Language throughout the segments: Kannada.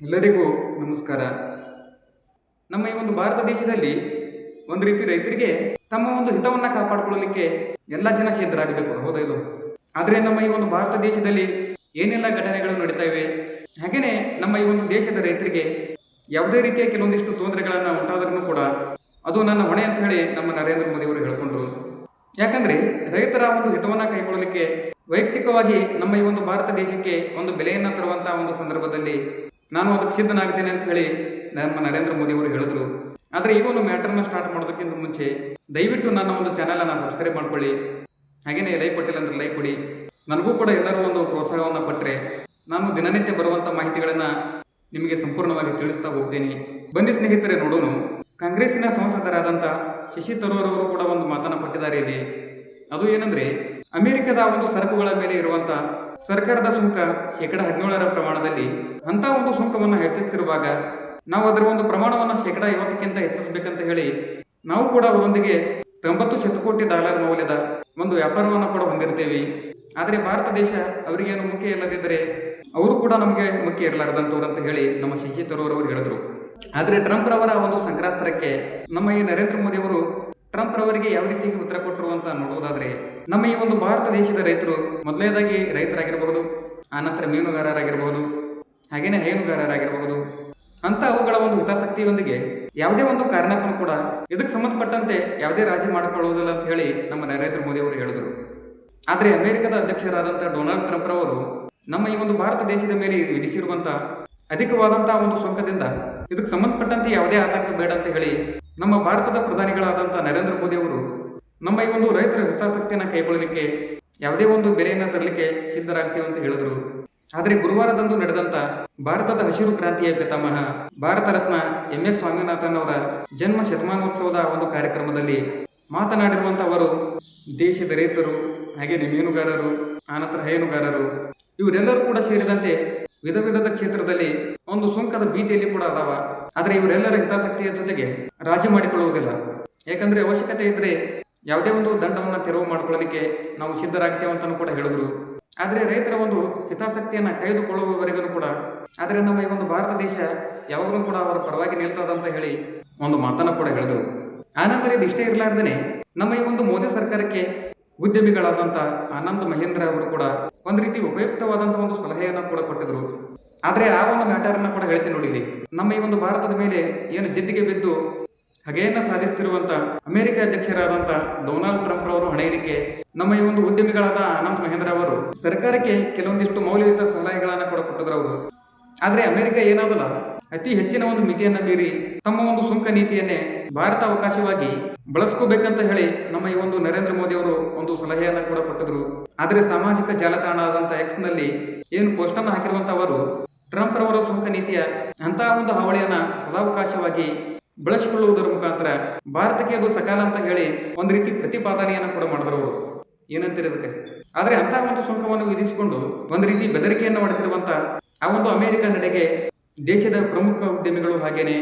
ಎಲ್ಲರಿಗೂ ನಮಸ್ಕಾರ. ನಮ್ಮ ಈ ಒಂದು ಭಾರತ ದೇಶದಲ್ಲಿ ಒಂದು ರೀತಿ ರೈತರಿಗೆ ತಮ್ಮ ಒಂದು ಹಿತವನ್ನ ಕಾಪಾಡಿಕೊಳ್ಳಲಿಕ್ಕೆ ಎಲ್ಲ ಜನ ಸಿದ್ಧರಾಗಬೇಕು ಹೌದಾ ಇದು? ಆದರೆ ನಮ್ಮ ಈ ಒಂದು ಭಾರತ ದೇಶದಲ್ಲಿ ಏನೆಲ್ಲ ಘಟನೆಗಳು ನಡೀತಾ ಇವೆ ಹಾಗೆಯೇ ನಮ್ಮ ಈ ಒಂದು ದೇಶದ ರೈತರಿಗೆ ಯಾವುದೇ ರೀತಿಯ ಕೆಲವೊಂದಿಷ್ಟು ತೊಂದರೆಗಳನ್ನು ಉಂಟಾದ್ರೂ ಕೂಡ ಅದು ನನ್ನ ಹೊಣೆ ಅಂತ ಹೇಳಿ ನಮ್ಮ ನರೇಂದ್ರ ಮೋದಿ ಅವರು ಹೇಳ್ಕೊಂಡ್ರು. ಯಾಕಂದ್ರೆ ರೈತರ ಒಂದು ಹಿತವನ್ನ ಕೈಗೊಳ್ಳಲಿಕ್ಕೆ ವೈಯಕ್ತಿಕವಾಗಿ ನಮ್ಮ ಈ ಒಂದು ಭಾರತ ದೇಶಕ್ಕೆ ಒಂದು ಬೆಲೆಯನ್ನು ತರುವಂತಹ ಒಂದು ಸಂದರ್ಭದಲ್ಲಿ ನಾನು ಅದಕ್ಕೆ ಸಿದ್ಧನಾಗ್ತೇನೆ ಅಂತ ಹೇಳಿ ನಮ್ಮ ನರೇಂದ್ರ ಮೋದಿ ಅವರು ಹೇಳಿದ್ರು. ಆದರೆ ಈ ಒಂದು ಮ್ಯಾಟರ್ನ ಸ್ಟಾರ್ಟ್ ಮಾಡೋದಕ್ಕಿಂತ ಮುಂಚೆ ದಯವಿಟ್ಟು ನನ್ನ ಒಂದು ಚಾನೆಲ್ ಅನ್ನ ಸಬ್ಸ್ಕ್ರೈಬ್ ಮಾಡ್ಕೊಳ್ಳಿ. ಹಾಗೇನೆ ಲೈಕ್ ಕೊಟ್ಟಿಲ್ಲ ಅಂದ್ರೆ ಲೈಕ್ ಕೊಡಿ. ನನಗೂ ಕೂಡ ಎಲ್ಲರೂ ಒಂದು ಪ್ರೋತ್ಸಾಹವನ್ನು ಪಟ್ಟರೆ ನಾನು ದಿನನಿತ್ಯ ಬರುವಂಥ ಮಾಹಿತಿಗಳನ್ನು ನಿಮಗೆ ಸಂಪೂರ್ಣವಾಗಿ ತಿಳಿಸ್ತಾ ಹೋಗ್ತೀನಿ. ಬನ್ನಿ ಸ್ನೇಹಿತರೆ ನೋಡೋಣ. ಕಾಂಗ್ರೆಸ್ಸಿನ ಸಂಸದರಾದಂಥ ಶಶಿ ತರೂರ್ ಅವರು ಕೂಡ ಒಂದು ಮಾತನ್ನ ಪಟ್ಟಿದ್ದಾರೆ ಇಲ್ಲಿ ಅದು ಏನಂದ್ರೆ ಅಮೆರಿಕದ ಒಂದು ಸರಕುಗಳ ಮೇಲೆ ಇರುವಂತ ಸರ್ಕಾರದ ಸುಂಕ ಶೇಕಡ ಹದಿನೇಳರ ಪ್ರಮಾಣದಲ್ಲಿ ಅಂತ ಒಂದು ಸುಂಕವನ್ನು ಹೆಚ್ಚಿಸ್ತಿರುವಾಗ ನಾವು ಅದರ ಒಂದು ಪ್ರಮಾಣವನ್ನು ಶೇಕಡ ಐವತ್ತಕ್ಕಿಂತ ಹೆಚ್ಚಿಸಬೇಕಂತ ಹೇಳಿ ನಾವು ಕೂಡ ಅವರೊಂದಿಗೆ ತೊಂಬತ್ತು ಶತಕೋಟಿ ಡಾಲರ್ ಮೌಲ್ಯದ ಒಂದು ವ್ಯಾಪಾರವನ್ನು ಕೂಡ ಹೊಂದಿರ್ತೇವೆ. ಆದರೆ ಭಾರತ ದೇಶ ಅವರಿಗೇನು ಮುಖ್ಯ ಇಲ್ಲದಿದ್ದರೆ ಅವರು ಕೂಡ ನಮಗೆ ಮುಖ್ಯ ಇರಲಾರದಂಥವ್ರು ಅಂತ ಹೇಳಿ ನಮ್ಮ ಶಶಿ ತರೂರ್ ಅವರು ಹೇಳಿದರು. ಆದರೆ ಟ್ರಂಪ್ ರವರ ಒಂದು ಸಂಕ್ರಾಸ್ತ್ರಕ್ಕೆ ನಮ್ಮ ಈ ನರೇಂದ್ರ ಮೋದಿ ಅವರು ಟ್ರಂಪ್ ರವರಿಗೆ ಯಾವ ರೀತಿಯಾಗಿ ಉತ್ತರ ಕೊಟ್ಟರು ಅಂತ ನೋಡುವುದಾದ್ರೆ ನಮ್ಮ ಈ ಒಂದು ಭಾರತ ದೇಶದ ರೈತರು ಮೊದಲನೇದಾಗಿ ರೈತರಾಗಿರಬಹುದು ಆನಂತರ ಮೀನುಗಾರರಾಗಿರಬಹುದು, ಹಾಗೇನೆ ಹೈನುಗಾರರಾಗಿರಬಹುದು, ಅಂತ ಅವುಗಳ ಒಂದು ಹಿತಾಸಕ್ತಿಯೊಂದಿಗೆ ಯಾವುದೇ ಒಂದು ಕಾರಣಕ್ಕೂ ಕೂಡ ಇದಕ್ಕೆ ಸಂಬಂಧಪಟ್ಟಂತೆ ಯಾವುದೇ ರಾಜಿ ಮಾಡಿಕೊಳ್ಳುವುದಿಲ್ಲ ಅಂತ ಹೇಳಿ ನಮ್ಮ ನರೇಂದ್ರ ಮೋದಿ ಅವರು ಹೇಳಿದರು. ಆದರೆ ಅಮೆರಿಕದ ಅಧ್ಯಕ್ಷರಾದಂಥ ಡೊನಾಲ್ಡ್ ಟ್ರಂಪ್ ರವರು ನಮ್ಮ ಈ ಒಂದು ಭಾರತ ದೇಶದ ಮೇಲೆ ವಿಧಿಸಿರುವಂತಹ ಅಧಿಕವಾದಂತಹ ಒಂದು ಸುಂಕದಿಂದ ಇದಕ್ಕೆ ಸಂಬಂಧಪಟ್ಟಂತೆ ಯಾವುದೇ ಆತಂಕ ಬೇಡ ಅಂತ ಹೇಳಿ ನಮ್ಮ ಭಾರತದ ಪ್ರಧಾನಿಗಳಾದಂಥ ನರೇಂದ್ರ ಮೋದಿ ಅವರು ನಮ್ಮ ಈ ಒಂದು ರೈತರ ಹಿತಾಸಕ್ತಿಯನ್ನು ಕೈಗೊಳ್ಳಲಿಕ್ಕೆ ಯಾವುದೇ ಒಂದು ಬೆಲೆಯನ್ನು ತರಲಿಕ್ಕೆ ಸಿದ್ಧರಾಗ್ತೀವಿ ಅಂತ ಹೇಳಿದ್ರು. ಆದರೆ ಗುರುವಾರದಂದು ನಡೆದಂತ ಭಾರತದ ಹಸಿರು ಕ್ರಾಂತಿಯ ಪಿತಾಮಹ ಭಾರತ ರತ್ನ ಎಂ ಎಸ್ ಸ್ವಾಮಿನಾಥನ್ ಅವರ ಜನ್ಮ ಶತಮಾನೋತ್ಸವದ ಒಂದು ಕಾರ್ಯಕ್ರಮದಲ್ಲಿ ಮಾತನಾಡಿರುವಂಥ ಅವರು, ದೇಶದ ರೈತರು ಹಾಗೆಯೇ ಮೀನುಗಾರರು ಆನಂತರ ಹೈನುಗಾರರು, ಇವರೆಲ್ಲರೂ ಕೂಡ ಸೇರಿದಂತೆ ವಿಧ ವಿಧದ ಕ್ಷೇತ್ರದಲ್ಲಿ ಒಂದು ಸುಂಕದ ಭೀತಿಯಲ್ಲಿ ಕೂಡ ಅದಾವ. ಆದರೆ ಇವರೆಲ್ಲರ ಹಿತಾಸಕ್ತಿಯ ಜೊತೆಗೆ ರಾಜಿ ಮಾಡಿಕೊಳ್ಳುವುದಿಲ್ಲ. ಯಾಕಂದ್ರೆ ಅವಶ್ಯಕತೆ ಇದ್ದರೆ ಯಾವುದೇ ಒಂದು ದಂಡವನ್ನು ತೆರವು ಮಾಡಿಕೊಳ್ಳಲಿಕ್ಕೆ ನಾವು ಸಿದ್ಧರಾಗ್ತೇವೆ ಅಂತಾನೂ ಕೂಡ ಹೇಳಿದ್ರು. ಆದರೆ ರೈತರ ಒಂದು ಹಿತಾಸಕ್ತಿಯನ್ನ ಕಾಯ್ದುಕೊಳ್ಳುವವರೆಗೂ ಕೂಡ, ಆದರೆ ನಮ್ಮ ಈ ಒಂದು ಭಾರತ ದೇಶ ಯಾವಾಗಲೂ ಕೂಡ ಅವರ ಪರವಾಗಿ ನಿಲ್ತದಂತ ಹೇಳಿ ಒಂದು ಮಾತನ್ನ ಕೂಡ ಹೇಳಿದರು. ಆನಂತರ ಇದು ಇಷ್ಟೇ ಇರಲಾರ್ದೇನೆ ನಮ್ಮ ಈ ಒಂದು ಮೋದಿ ಸರ್ಕಾರಕ್ಕೆ ಉದ್ಯಮಿಗಳಾದಂಥ ಆನಂದ್ ಮಹೇಂದ್ರ ಅವರು ಕೂಡ ಒಂದು ರೀತಿ ಉಪಯುಕ್ತವಾದಂಥ ಒಂದು ಸಲಹೆಯನ್ನು ಕೂಡ ಕೊಟ್ಟಿದ್ರು. ಆದರೆ ಆ ಒಂದು ಮ್ಯಾಟರನ್ನು ಕೂಡ ಹೇಳ್ತೀನಿ ನೋಡಿರಿ ನಮ್ಮ ಈ ಒಂದು ಭಾರತದ ಮೇಲೆ ಏನು ಜಿದ್ದಿಗೆ ಬಿದ್ದು ಹಗೆಯನ್ನ ಸಾಧಿಸ್ತಿರುವಂತ ಅಮೆರಿಕ ಅಧ್ಯಕ್ಷರಾದಂಥ ಡೊನಾಲ್ಡ್ ಟ್ರಂಪ್ ಅವರು ಹಣೆಯಲಿಕ್ಕೆ ನಮ್ಮ ಈ ಒಂದು ಉದ್ಯಮಿಗಳಾದ ಆನಂದ್ ಮಹೇಂದ್ರ ಅವರು ಸರ್ಕಾರಕ್ಕೆ ಕೆಲವೊಂದಿಷ್ಟು ಮೌಲ್ಯಯುತ ಸಲಹೆಗಳನ್ನು ಕೂಡ ಕೊಟ್ಟಿದ್ರು ಅವರು. ಆದರೆ ಅಮೆರಿಕ ಏನಾದಲ್ಲ, ಅತಿ ಹೆಚ್ಚಿನ ಒಂದು ಮಿತಿಯನ್ನು ಮೀರಿ ತಮ್ಮ ಒಂದು ಸುಂಕ ನೀತಿಯನ್ನೇ ಭಾರತ ಅವಕಾಶವಾಗಿ ಬಳಸ್ಕೋಬೇಕಂತ ಹೇಳಿ ನಮ್ಮ ಈ ಒಂದು ನರೇಂದ್ರ ಮೋದಿ ಅವರು ಒಂದು ಸಲಹೆಯನ್ನು ಕೂಡ ಕೊಟ್ಟಿದ್ರು. ಆದರೆ ಸಾಮಾಜಿಕ ಜಾಲತಾಣ ಆದಂಥ ಎಕ್ಸ್ನಲ್ಲಿ ಏನು ಪೋಸ್ಟ್ ಅನ್ನು ಹಾಕಿರುವಂತ ಅವರು ಟ್ರಂಪ್ ರವರ ಸುಂಕ ನೀತಿಯ ಅಂತಹ ಒಂದು ಹಾವಳಿಯನ್ನ ಸದಾವಕಾಶವಾಗಿ ಬಳಸಿಕೊಳ್ಳುವುದರ ಮುಖಾಂತರ ಭಾರತಕ್ಕೆ ಅದು ಸಕಾಲ ಅಂತ ಹೇಳಿ ಒಂದು ರೀತಿ ಪ್ರತಿಪಾದನೆಯನ್ನು ಕೂಡ ಮಾಡಿದ್ರು ಅವರು. ಏನಂತೀರಿ ಆದರೆ ಆದ್ರೆ ಅಂತಹ ಒಂದು ಸುಂಕವನ್ನು ವಿಧಿಸಿಕೊಂಡು ಒಂದು ರೀತಿ ಬೆದರಿಕೆಯನ್ನು ಮಾಡುತ್ತಿರುವಂತಹ ಆ ಒಂದು ಅಮೆರಿಕ ನಡೆಗೆ ದೇಶದ ಪ್ರಮುಖ ಉದ್ಯಮಿಗಳು ಹಾಗೇನೆ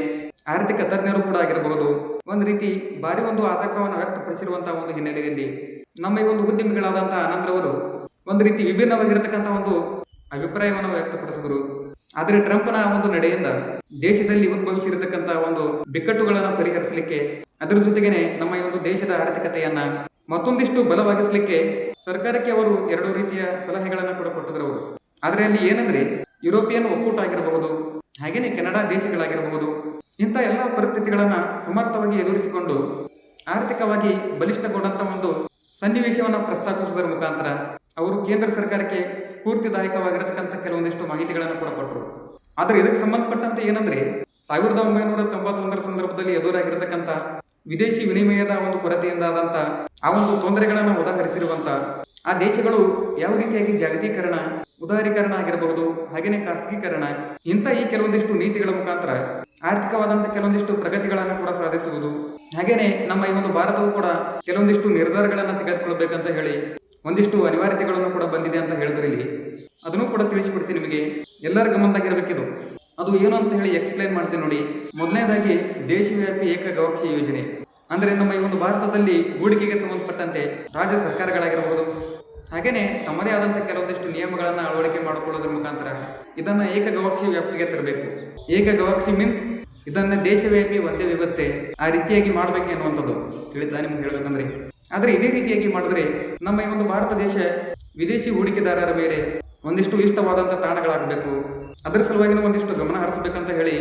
ಆರ್ಥಿಕ ತಜ್ಞರು ಕೂಡ ಆಗಿರಬಹುದು. ಒಂದು ರೀತಿ ಭಾರಿ ಒಂದು ಆತಂಕವನ್ನು ವ್ಯಕ್ತಪಡಿಸಿರುವಂತಹ ಒಂದು ಹಿನ್ನೆಲೆಯಲ್ಲಿ ನಮ್ಮ ಈ ಒಂದು ಉದ್ಯಮಿಗಳಾದಂತಹ ಆನಂದ್ರವರು ಒಂದು ರೀತಿ ವಿಭಿನ್ನವಾಗಿರತಕ್ಕಂಥ ಒಂದು ಅಭಿಪ್ರಾಯವನ್ನು ವ್ಯಕ್ತಪಡಿಸಿದ್ರು. ಆದರೆ ಟ್ರಂಪ್ನ ಒಂದು ನಡೆಯಿಂದ ದೇಶದಲ್ಲಿ ಉದ್ಭವಿಸಿರತಕ್ಕಂಥ ಒಂದು ಬಿಕ್ಕಟ್ಟುಗಳನ್ನು ಪರಿಹರಿಸಲಿಕ್ಕೆ, ಅದರ ಜೊತೆಗೇನೆ ನಮ್ಮ ಈ ಒಂದು ದೇಶದ ಆರ್ಥಿಕತೆಯನ್ನ ಮತ್ತೊಂದಿಷ್ಟು ಬಲವಾಗಿಸಲಿಕ್ಕೆ ಸರ್ಕಾರಕ್ಕೆ ಅವರು ಎರಡು ರೀತಿಯ ಸಲಹೆಗಳನ್ನು ಕೂಡ ಕೊಟ್ಟಿದ್ರು ಅವರು. ಆದರೆ ಅಲ್ಲಿ ಏನಂದ್ರೆ, ಯುರೋಪಿಯನ್ ಒಕ್ಕೂಟ ಆಗಿರಬಹುದು, ಹಾಗೇನೆ ಕೆನಡಾ ದೇಶಗಳಾಗಿರಬಹುದು, ಇಂಥ ಎಲ್ಲ ಪರಿಸ್ಥಿತಿಗಳನ್ನ ಸಮರ್ಥವಾಗಿ ಎದುರಿಸಿಕೊಂಡು ಆರ್ಥಿಕವಾಗಿ ಬಲಿಷ್ಠಗೊಂಡಂತ ಒಂದು ಸನ್ನಿವೇಶವನ್ನು ಪ್ರಸ್ತಾಪಿಸುವುದರ ಮುಖಾಂತರ ಅವರು ಕೇಂದ್ರ ಸರ್ಕಾರಕ್ಕೆ ಸ್ಫೂರ್ತಿದಾಯಕವಾಗಿರತಕ್ಕಂಥ ಕೆಲವೊಂದಿಷ್ಟು ಮಾಹಿತಿಗಳನ್ನು ಕೂಡ ಕೊಟ್ಟರು ಆದರೆ ಇದಕ್ಕೆ ಸಂಬಂಧಪಟ್ಟಂತೆ ಏನಂದ್ರೆ ಸಾವಿರದ ಒಂಬೈನೂರ ತೊಂಬತ್ತೊಂದರ ಸಂದರ್ಭದಲ್ಲಿ ಎದುರಾಗಿರತಕ್ಕಂಥ ವಿದೇಶಿ ವಿನಿಮಯದ ಒಂದು ಕೊರತೆಯಿಂದಾದಂಥ ಆ ಒಂದು ತೊಂದರೆಗಳನ್ನು ಉದಾಹರಿಸಿರುವಂಥ ಆ ದೇಶಗಳು ಯಾವ ರೀತಿಯಾಗಿ ಜಾಗತೀಕರಣ, ಉದಾರೀಕರಣ ಆಗಿರಬಹುದು ಹಾಗೆಯೇ ಖಾಸಗೀಕರಣ, ಇಂಥ ಈ ಕೆಲವೊಂದಿಷ್ಟು ನೀತಿಗಳ ಮುಖಾಂತರ ಆರ್ಥಿಕವಾದಂಥ ಕೆಲವೊಂದಿಷ್ಟು ಪ್ರಗತಿಗಳನ್ನು ಕೂಡ ಸಾಧಿಸುವುದು ಹಾಗೆಯೇ ನಮ್ಮ ಈ ಒಂದು ಭಾರತವು ಕೂಡ ಕೆಲವೊಂದಿಷ್ಟು ನಿರ್ಧಾರಗಳನ್ನು ತೆಗೆದುಕೊಳ್ಬೇಕಂತ ಹೇಳಿ ಒಂದಿಷ್ಟು ಅನಿವಾರ್ಯತೆಗಳನ್ನು ಕೂಡ ಬಂದಿದೆ ಅಂತ ಹೇಳಿದ್ರೆ ಇಲ್ಲಿ ಅದನ್ನು ಕೂಡ ತಿಳಿಸಿಬಿಡ್ತೀನಿ ನಿಮಗೆ. ಎಲ್ಲರ ಗಮನದಾಗಿರ್ಬೇಕಿದು. ಅದು ಏನು ಅಂತ ಹೇಳಿ ಎಕ್ಸ್ಪ್ಲೈನ್ ಮಾಡ್ತೀನಿ ನೋಡಿ. ಮೊದಲನೇದಾಗಿ ದೇಶವ್ಯಾಪಿ ಏಕ ಗವಾಕ್ಷಿ ಯೋಜನೆ. ಅಂದ್ರೆ ನಮ್ಮ ಈ ಒಂದು ಭಾರತದಲ್ಲಿ ಹೂಡಿಕೆಗೆ ಸಂಬಂಧಪಟ್ಟಂತೆ ರಾಜ್ಯ ಸರ್ಕಾರಗಳಾಗಿರಬಹುದು ಹಾಗೇನೆ ತಮ್ಮದೇ ಆದಂತಹ ಕೆಲವೊಂದಿಷ್ಟು ನಿಯಮಗಳನ್ನು ಅಳವಡಿಕೆ ಮಾಡಿಕೊಳ್ಳೋದ್ರ ಮುಖಾಂತರ ಇದನ್ನ ಏಕಗವಾಕ್ಷಿ ವ್ಯಾಪ್ತಿಗೆ ತರಬೇಕು. ಏಕಗವಾಕ್ಷಿ ಮೀನ್ಸ್ ಇದನ್ನ ದೇಶವ್ಯಾಪಿ ಒಂದೇ ವ್ಯವಸ್ಥೆ ಆ ರೀತಿಯಾಗಿ ಮಾಡಬೇಕು ಅನ್ನುವಂಥದ್ದು ತಿಳಿತಾ ನಿಮ್ಗೆ ಹೇಳಬೇಕಂದ್ರೆ. ಆದ್ರೆ ಇದೇ ರೀತಿಯಾಗಿ ಮಾಡಿದ್ರೆ ನಮ್ಮ ಈ ಒಂದು ಭಾರತ ದೇಶ ವಿದೇಶಿ ಹೂಡಿಕೆದಾರರ ಮೇಲೆ ಒಂದಿಷ್ಟು ಇಷ್ಟವಾದಂಥ ತಾಣಗಳಾಗಬೇಕು. ಅದರ ಸಲುವಾಗಿ ಒಂದಿಷ್ಟು ಗಮನ ಹರಿಸಬೇಕಂತ ಹೇಳಿ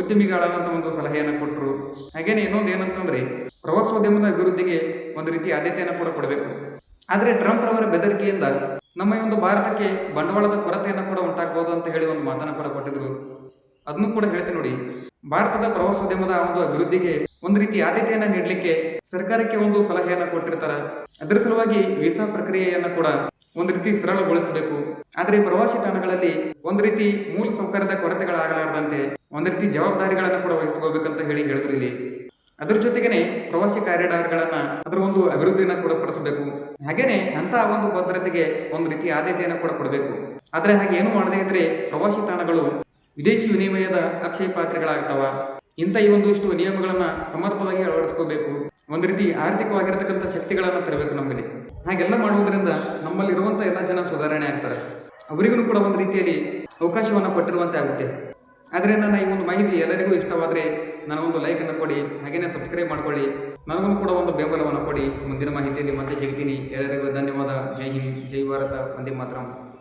ಉದ್ಯಮಿಗಳಾದಂಥ ಒಂದು ಸಲಹೆಯನ್ನು ಕೊಟ್ಟರು ಹಾಗೇನೆ ಇನ್ನೊಂದು ಏನಂತಂದ್ರೆ, ಪ್ರವಾಸೋದ್ಯಮದ ಅಭಿವೃದ್ಧಿಗೆ ಒಂದು ರೀತಿ ಆದ್ಯತೆಯನ್ನು ಕೂಡ ಕೊಡಬೇಕು. ಆದರೆ ಟ್ರಂಪ್ ರವರ ಬೆದರಿಕೆಯಿಂದ ನಮ್ಮ ಈ ಒಂದು ಭಾರತಕ್ಕೆ ಬಂಡವಾಳದ ಕೊರತೆಯನ್ನು ಕೂಡ ಉಂಟಾಗಬಹುದು ಅಂತ ಹೇಳಿ ಒಂದು ಮಾತನ್ನು ಕೂಡ ಕೊಟ್ಟಿದ್ರು. ಅದನ್ನು ಕೂಡ ಹೇಳ್ತೀನಿ ನೋಡಿ. ಭಾರತದ ಪ್ರವಾಸೋದ್ಯಮದ ಒಂದು ಅಭಿವೃದ್ಧಿಗೆ ಒಂದು ರೀತಿ ಆದ್ಯತೆಯನ್ನ ನೀಡಲಿಕ್ಕೆ ಸರ್ಕಾರಕ್ಕೆ ಒಂದು ಸಲಹೆಯನ್ನ ಕೊಟ್ಟಿರ್ತಾರ. ಅದರ ಸಲುವಾಗಿ ವೀಸಾ ಪ್ರಕ್ರಿಯೆಯನ್ನ ಕೂಡ ಒಂದು ರೀತಿ ಸರಳಗೊಳಿಸಬೇಕು. ಆದರೆ ಪ್ರವಾಸಿ ತಾಣಗಳಲ್ಲಿ ಒಂದು ರೀತಿ ಮೂಲ ಸೌಕರ್ಯದ ಕೊರತೆಗಳಾಗಲಾರದಂತೆ ಒಂದು ರೀತಿ ಜವಾಬ್ದಾರಿಗಳನ್ನ ಕೂಡ ವಹಿಸ್ಕೋಬೇಕಂತ ಹೇಳಿ ಹೇಳಿದ್ರು ಇಲ್ಲಿ. ಅದ್ರ ಜೊತೆಗೇನೆ ಪ್ರವಾಸಿ ಕಾರಿಡಾರ್ಗಳನ್ನ ಅದರ ಒಂದು ಅಭಿವೃದ್ಧಿಯನ್ನ ಕೂಡ ಪಡಿಸಬೇಕು. ಹಾಗೇನೆ ಅಂತ ಒಂದು ಭದ್ರತೆಗೆ ಒಂದು ರೀತಿ ಆದ್ಯತೆಯನ್ನು ಕೂಡ ಕೊಡಬೇಕು. ಆದ್ರೆ ಹಾಗೆ ಏನು ಮಾಡದೇ ಇದ್ರೆ ಪ್ರವಾಸಿ ತಾಣಗಳು ವಿದೇಶಿ ವಿನಿಮಯದ ಅಕ್ಷಯ ಪಾತ್ರೆಗಳಾಗ್ತಾವ. ಇಂಥ ಈ ಒಂದಿಷ್ಟು ನಿಯಮಗಳನ್ನ ಸಮರ್ಥವಾಗಿ ಅಳವಡಿಸ್ಕೋಬೇಕು. ಒಂದು ರೀತಿ ಆರ್ಥಿಕವಾಗಿರತಕ್ಕಂಥ ಶಕ್ತಿಗಳನ್ನ ತರಬೇಕು ನಮ್ಮಲ್ಲಿ ಹಾಗೆಲ್ಲ ಮಾಡುವುದರಿಂದ ನಮ್ಮಲ್ಲಿ ಇರುವಂತಹ ಎಲ್ಲ ಜನ ಸುಧಾರಣೆ ಆಗ್ತಾರೆ. ಅವರಿಗೂ ಕೂಡ ಒಂದು ರೀತಿಯಲ್ಲಿ ಅವಕಾಶವನ್ನ ಕೊಟ್ಟಿರುವಂತೆ ಆಗುತ್ತೆ. ಆದರೆ ನನ್ನ ಈ ಒಂದು ಮಾಹಿತಿ ಎಲ್ಲರಿಗೂ ಇಷ್ಟವಾದರೆ ನನಗೊಂದು ಲೈಕನ್ನು ಕೊಡಿ, ಹಾಗೇನೇ ಸಬ್ಸ್ಕ್ರೈಬ್ ಮಾಡ್ಕೊಳ್ಳಿ. ನನಗೂ ಕೂಡ ಒಂದು ಬೆಂಬಲವನ್ನು ಕೊಡಿ. ಮುಂದಿನ ಮಾಹಿತಿಯಲ್ಲಿ ಮತ್ತೆ ಸಿಗ್ತೀನಿ. ಎಲ್ಲರಿಗೂ ಧನ್ಯವಾದ. ಜೈ ಹಿಂದ್, ಜೈ ಭಾರತ. ವಂದೇ ಮಾತರಂ.